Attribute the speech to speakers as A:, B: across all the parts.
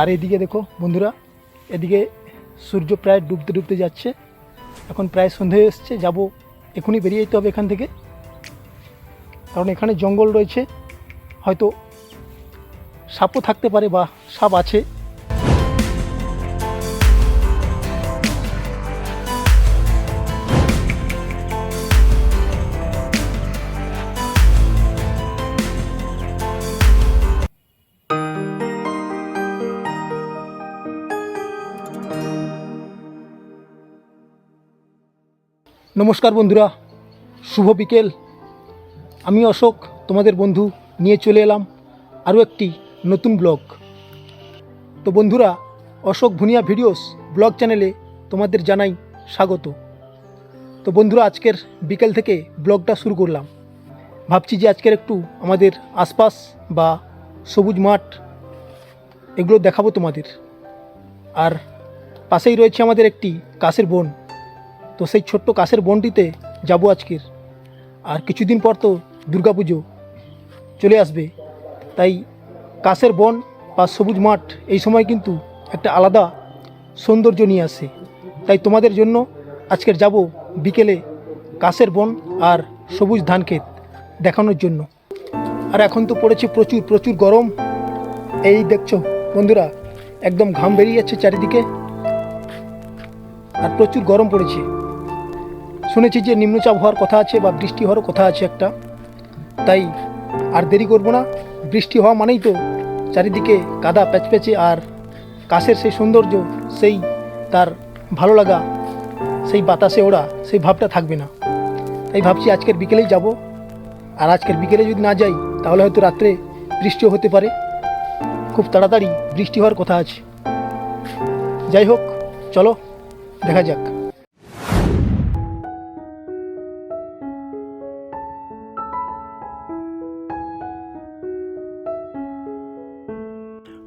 A: আর এদিকে দেখো বন্ধুরা, এদিকে সূর্য প্রায় ডুবতে ডুবতে যাচ্ছে। এখন প্রায় সন্ধে এসছে, যাব এখনই বেরিয়ে যেতে হবে এখান থেকে। কারণ এখানে জঙ্গল রয়েছে, হয়তো সাপও থাকতে পারে বা সাপ আছে। নমস্কার বন্ধুরা, শুভ বিকেল। আমি অশোক, তোমাদের বন্ধু, নিয়ে চলে এলাম আরও একটি নতুন ব্লগ। তো বন্ধুরা, অশোক ভুনিয়া ভিডিওস ব্লগ চ্যানেলে তোমাদের জানাই স্বাগত। তো বন্ধুরা, আজকের বিকেল থেকে ব্লগটা শুরু করলাম। ভাবছি যে আজকের একটু আমাদের আশপাশ বা সবুজ মাঠ এগুলো দেখাবো তোমাদের। আর পাশেই রয়েছে আমাদের একটি কাশের বন। তো সেই ছোট্ট কাশের বনটিতে যাব আজকের। আর কিছুদিন পর তো দুর্গাপুজো চলে আসবে। তাই কাশের বন বা সবুজ মাঠ এই সময় কিন্তু একটা আলাদা সৌন্দর্য নিয়ে আসে। তাই তোমাদের জন্য আজকের যাব বিকেলে কাশের বন আর সবুজ ধান ক্ষেত দেখানোর জন্য। আর এখন তো পড়েছে প্রচুর প্রচুর গরম। এই দেখছ বন্ধুরা, একদম ঘাম বেরিয়ে যাচ্ছে চারিদিকে। আর প্রচুর গরম পড়েছে। শুনেছি যে নিম্নচাপ হওয়ার কথা আছে বা বৃষ্টি হওয়ার কথা আছে একটা। তাই আর দেরি করব না। বৃষ্টি হওয়া মানেই তো চারিদিকে কাদা প্যাচপ্যাচে আর কাশের সেই সৌন্দর্য, সেই তার ভালো লাগা, সেই বাতাসে ওড়া, সেই ভাবটা থাকবে না। তাই ভাবছি আজকের বিকেলেই যাব। আর আজকের বিকেলে যদি না যাই, তাহলে হয়তো রাত্রে বৃষ্টিও হতে পারে। খুব তাড়াতাড়ি বৃষ্টি হওয়ার কথা আছে। যাই হোক, চলো, দেখা যাক।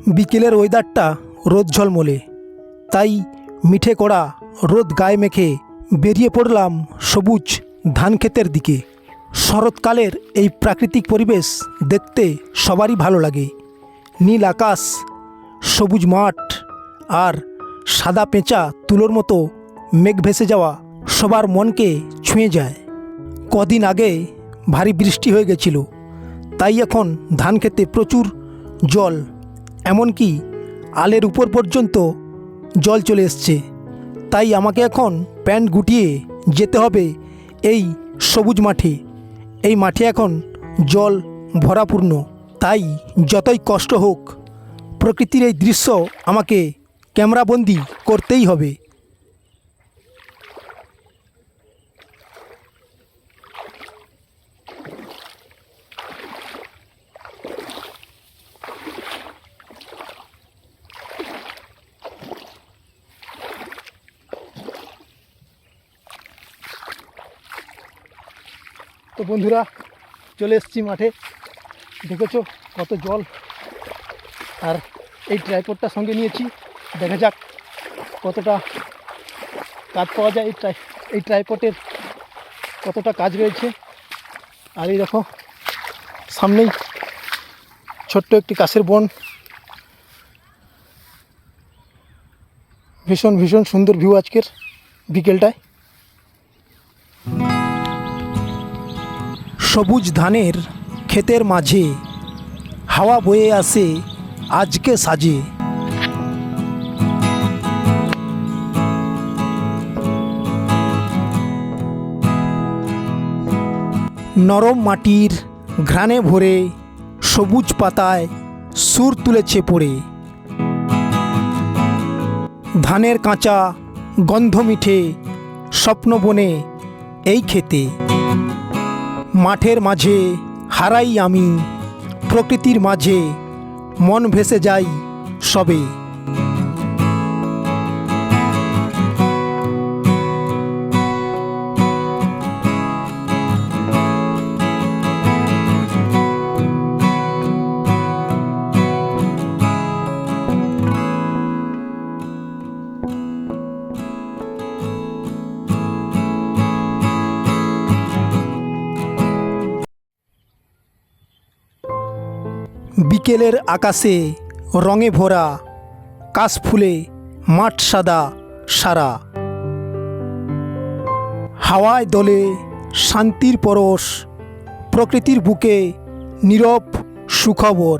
A: বিকেলের ওয়েদারটা রোদ ঝলমলে। তাই মিঠে কড়া রোদ গায়ে মেখে বেরিয়ে পড়লাম সবুজ ধান ক্ষেতের দিকে। শরৎকালের এই প্রাকৃতিক পরিবেশ দেখতে সবারই ভালো লাগে। নীল আকাশ, সবুজ মাঠ আর সাদা পেঁচা তুলোর মতো মেঘ ভেসে যাওয়া সবার মনকে ছুঁয়ে যায়। কদিন আগে ভারী বৃষ্টি হয়ে গেছিল, তাই এখন ধান খেতে প্রচুর জল এমনকি আলের উপর পর্যন্ত জল চলে এসছে। তাই আমাকে এখন প্যান্ট গুটিয়ে যেতে হবে এই সবুজ মাঠে। এই মাঠে এখন জল ভরাপূর্ণ। তাই যতই কষ্ট হোক, প্রকৃতির এই দৃশ্য আমাকে ক্যামেরাবন্দি করতেই হবে। তো বন্ধুরা, চলে এসেছি মাঠে। দেখেছ কত জল? আর এই ট্রাইপডটা সঙ্গে নিয়েছি। দেখা যাক কতটা কাজ পাওয়া যায় এই ট্রাই এই ট্রাইপটের কতটা কাজ রয়েছে। আর এই দেখো, সামনেই ছোট্ট একটি কাছের বন। ভীষণ ভীষণ সুন্দর ভিউ আজকের বিকেলটায়। সবুজ ধানের ক্ষেতের মাঝে হাওয়া বয়ে আসে আজকে সাজে। নরম মাটির ঘ্রাণে ভরে সবুজ পাতায় সুর তুলেছে পড়ে। ধানের কাঁচা গন্ধ মিঠে স্বপ্ন বনে এই খেতে মাঠের মাঝে হারাই আমি প্রকৃতির মাঝে মন ভেসে যাই সবে। বিকেলের আকাশে রঙে ভরা কাশফুলে মাঠ সাদা, সারা। হাওয়ায় দলে শান্তির পরশ, প্রকৃতির বুকে নীরব সুখবর।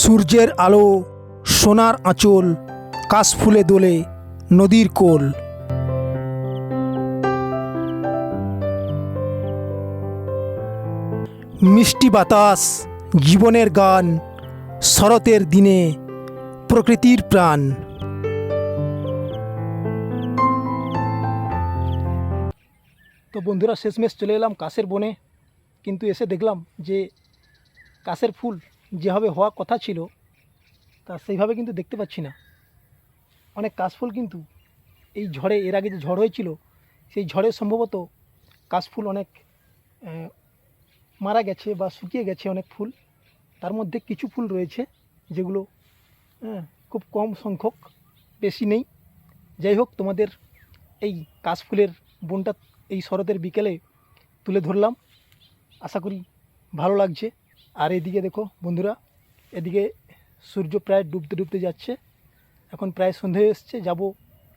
A: সূর্যের আলো, সোনার আঁচল কাশফুলে দোলে নদীর কোল। মিষ্টি বাতাস, জীবনের গান, শরতের দিনে প্রকৃতির প্রাণ। তো বন্ধুরা, শেষমেশ চলে এলাম কাশের বনে। কিন্তু এসে দেখলাম যে কাশের ফুল যেভাবে হওয়ার কথা ছিল, তা সেইভাবে কিন্তু দেখতে পাচ্ছি না। অনেক কাশফুল কিন্তু এই ঝড়ে, এর আগে যে ঝড় হয়েছিল, সেই ঝড়ে সম্ভবত কাশফুল অনেক মারা গেছে বা শুকিয়ে গেছে অনেক ফুল তার মধ্যে কিছু ফুল রয়েছে যেগুলো হ্যাঁ, খুব কম সংখ্যক বেশি নেই। যাই হোক তোমাদের এই কাশফুলের বনটা এই শরতের বিকেলে তুলে ধরলাম। আশা করি ভালো লাগছে। আর এদিকে দেখো বন্ধুরা এদিকে সূর্য প্রায় ডুবতে ডুবতে যাচ্ছে। এখন প্রায় সন্ধে এসছে যাব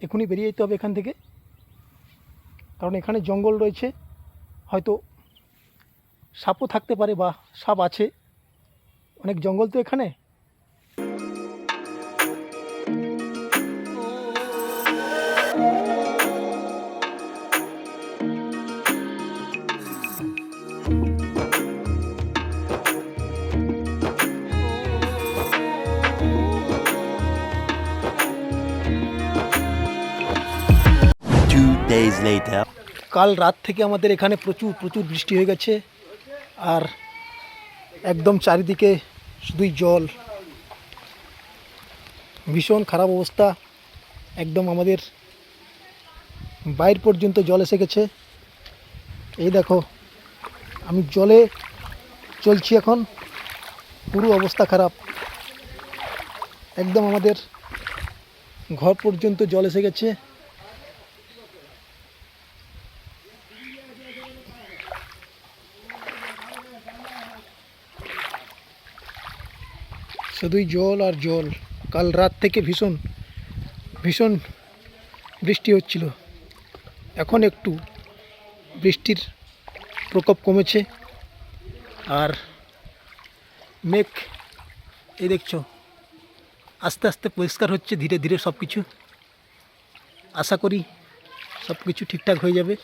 A: এখনই বেরিয়ে যেতে হবে এখান থেকে। কারণ এখানে জঙ্গল রয়েছে হয়তো সাপও থাকতে পারে বা সাপ আছে। অনেক জঙ্গল তো এখানে. কাল রাত থেকে আমাদের এখানে প্রচুর প্রচুর বৃষ্টি হয়ে গেছে। আর একদম চারিদিকে শুধুই জল। ভীষণ খারাপ অবস্থা। একদম আমাদের বাইর পর্যন্ত জল এসে গেছে। এই দেখো, আমি জলে চলছি এখন। পুরো অবস্থা খারাপ। একদম আমাদের ঘর পর্যন্ত জল এসে গেছে। শুধুই জল আর জল। কাল রাত থেকে ভীষণ ভীষণ বৃষ্টি হচ্ছিল। এখন একটু বৃষ্টির প্রকোপ কমেছে। আর মেঘ, এই দেখছ, আস্তে আস্তে পরিষ্কার হচ্ছে, ধীরে ধীরে সব কিছু আশা করি সব কিছু ঠিকঠাক হয়ে যাবে।